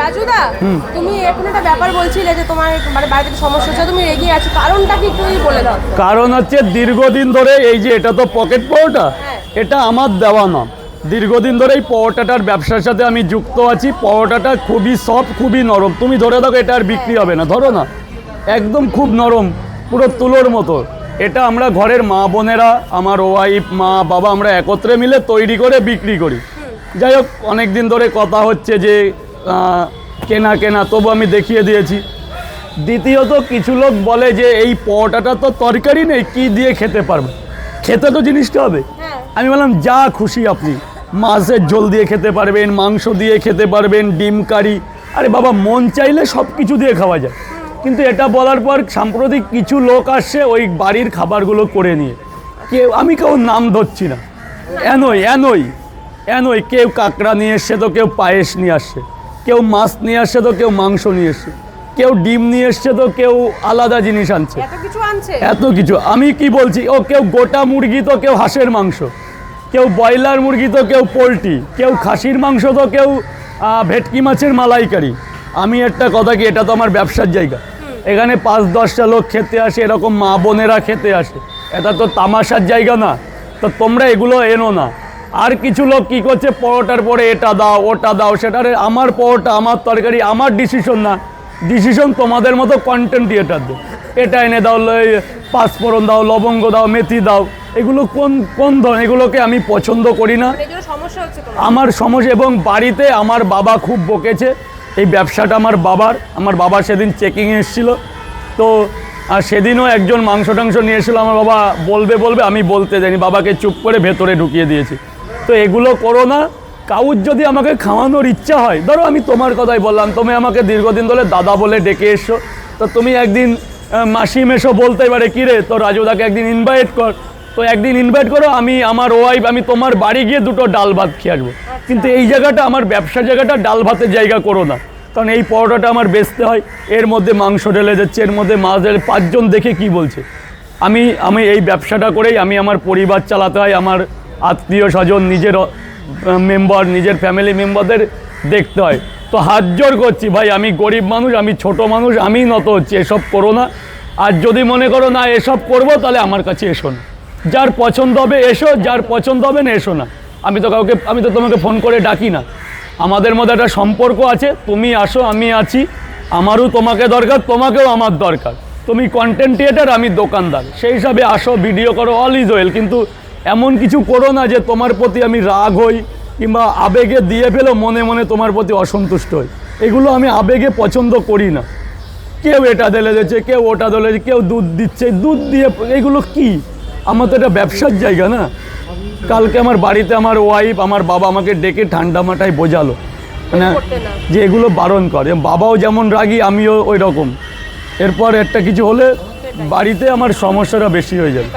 রাজুদা তুমি এখন একটা ব্যাপার বলছিলে যে তোমার মানে বাড়িতে সমস্যা হচ্ছে তুমি এগিয়ে আছো কারণটা কি একটু বলে দাও। কারণ হচ্ছে দীর্ঘদিন ধরে এই যে এটা তো পকেট পরোটা হ্যাঁ। এটা আমার দেওয়া না। দীর্ঘদিন ধরে এই পরোটাটার ব্যবসার সাথে আমি যুক্ত আছি পরোটাটা খুবই সফট খুবই নরম। তুমি ধরে দেখো এটা আর বিক্রি হবে না ধরো না। একদম খুব নরম পুরো তুলোর মতো। এটা আমরা ঘরের মা বোনেরা আমার ওয়াইফ মা বাবা আমরা একত্রে মিলে তৈরি করে বিক্রি করি। যাই হোক অনেক দিন ধরে কথা হচ্ছে যে কেনা কেনা তবু আমি দেখিয়ে দিয়েছি। দ্বিতীয়ত কিছু লোক বলে যে এই পরোটাটা তো তরকারি নেই কি দিয়ে খেতে পারবে? খেতে তো জিনিসটা হবে। হ্যাঁ। আমি বললাম যা খুশি আপনি। মাছের ঝোল দিয়ে খেতে পারবেন মাংস দিয়ে খেতে পারবেন ডিম কারি। আরে বাবা মন চাইলে সব কিছু দিয়ে খাওয়া যায়। কিন্তু এটা বলার পর সাম্প্রতিক কিছু লোক আসছে ওই বাড়ির খাবারগুলো করে নিয়ে। কেউ আমি কেউ নাম ধরছি না। এনই এনই এনই কেউ কাঁকড়া নিয়ে এসছে তো কেউ পায়েস নিয়ে আসছে। কেউ মাছ নিয়ে আসছে তো কেউ মাংস নিয়ে এসছে কেউ ডিম নিয়ে এসছে তো কেউ আলাদা জিনিস আনছে। এত কিছু আমি কি বলছি? ও কেউ গোটা মুরগি তো কেউ হাঁসের মাংস। কেউ ব্রয়লার মুরগি তো কেউ পোলট্রি। কেউ খাসির মাংস তো কেউ ভেটকি মাছের মালাইকারি। আমি একটা কথা কি এটা তো আমার ব্যবসার জায়গা। এখানে পাঁচ দশটা লোক খেতে আসে এরকম মা বোনেরা খেতে আসে। এটা তো তামাশার জায়গা না। তো তোমরা এগুলো এনো না। আর কিছু লোক কি করছে? পরোটার পরে এটা দাও ওটা দাও সেটা আমার পরোটা আমার তরকারি আমার ডিসিশন না। ডিসিশন তোমাদের মতো কন্টেন্ট ক্রিয়েটারদের এটা এনে দাও পাঁচফোড়ন দাও লবঙ্গ দাও মেথি দাও। এগুলো কোন কোন ধরনের এগুলোকে আমি পছন্দ করি না। আমার সমস্যা এবং বাড়িতে আমার বাবা খুব বকেছে। এই ব্যবসাটা আমার বাবার আমার বাবা সেদিন চেকিংয়ে এসেছিল। তো আর সেদিনও একজন মাংস টাংস নিয়ে এসেছিল। আমার বাবা বলবে বলবে আমি বলতে যাইনি। বাবাকে চুপ করে ভেতরে ঢুকিয়ে দিয়েছি। তো এগুলো করো না। কাউর যদি আমাকে খাওয়ানোর ইচ্ছা হয়, ধরো আমি তোমার কথাই বললাম, তুমি আমাকে দীর্ঘদিন ধরে দাদা বলে ডেকে এসো, তো তুমি একদিন মাসিম এসো বলতে পারে কিরে তো রাজুদাকে একদিন ইনভাইট কর। তো একদিন ইনভাইট করো, আমি আমার ওয়াইফ আমি তোমার বাড়ি গিয়ে দুটো ডাল ভাত খেয়ে আসব। কিন্তু এই জায়গাটা, আমার ব্যবসার জায়গাটা ডাল ভাতের জায়গা করো না। কারণ এই পরোটাটা আমার বেচতে হয়, এর মধ্যে মাংস ঢেলে যাচ্ছে এর মধ্যে মাছ ঢেলে পাঁচজন দেখে কি বলছে? আমি আমি এই ব্যবসাটা করেই, আমি আমার পরিবার চালাতে হয়, আমার আত্মীয় স্বজন, নিজের মেম্বার নিজের ফ্যামিলি মেম্বারদের দেখতে হয়। তো হাত জোর করছি, ভাই, আমি গরিব মানুষ, আমি ছোট মানুষ, আমি নত হচ্ছি, এসব করো না। আর যদি মনে করো, না, এসব করব, তাহলে আমার কাছে এসো না। যার পছন্দ হবে, এসো, যার পছন্দ হবে না, এসো না। আমি তো কাউকে, আমি তো তোমাকে ফোন করে ডাকি না। আমাদের মধ্যে একটা সম্পর্ক আছে, তুমি আসো, আমি আছি। আমারও তোমাকে দরকার, তোমাকেও আমার দরকার। তুমি কন্টেন্ট ক্রিয়েটার আমি দোকানদার। সেই হিসাবে আসো ভিডিও করো অল ইজ ওয়েল কিন্তু এমন কিছু করো না যে তোমার প্রতি আমি রাগ হই কিংবা আবেগে দিয়ে ফেলো মনে মনে তোমার প্রতি অসন্তুষ্ট হই। এগুলো আমি আবেগে পছন্দ করি না। কেউ এটা দলে দিচ্ছে কেউ ওটা দলে কেউ দুধ দিচ্ছে। দুধ দিয়ে এগুলো কি? আমার তো এটা ব্যবসার জায়গা না। কালকে আমার বাড়িতে আমার ওয়াইফ আমার বাবা আমাকে ডেকে ঠান্ডা মাথায় বোঝালো। মানে যে এগুলো বারণ করে। বাবাও যেমন রাগি আমিও ওই রকম এরপর একটা কিছু হলে বাড়িতে আমার সমস্যাটা বেশি হয়ে যাবে।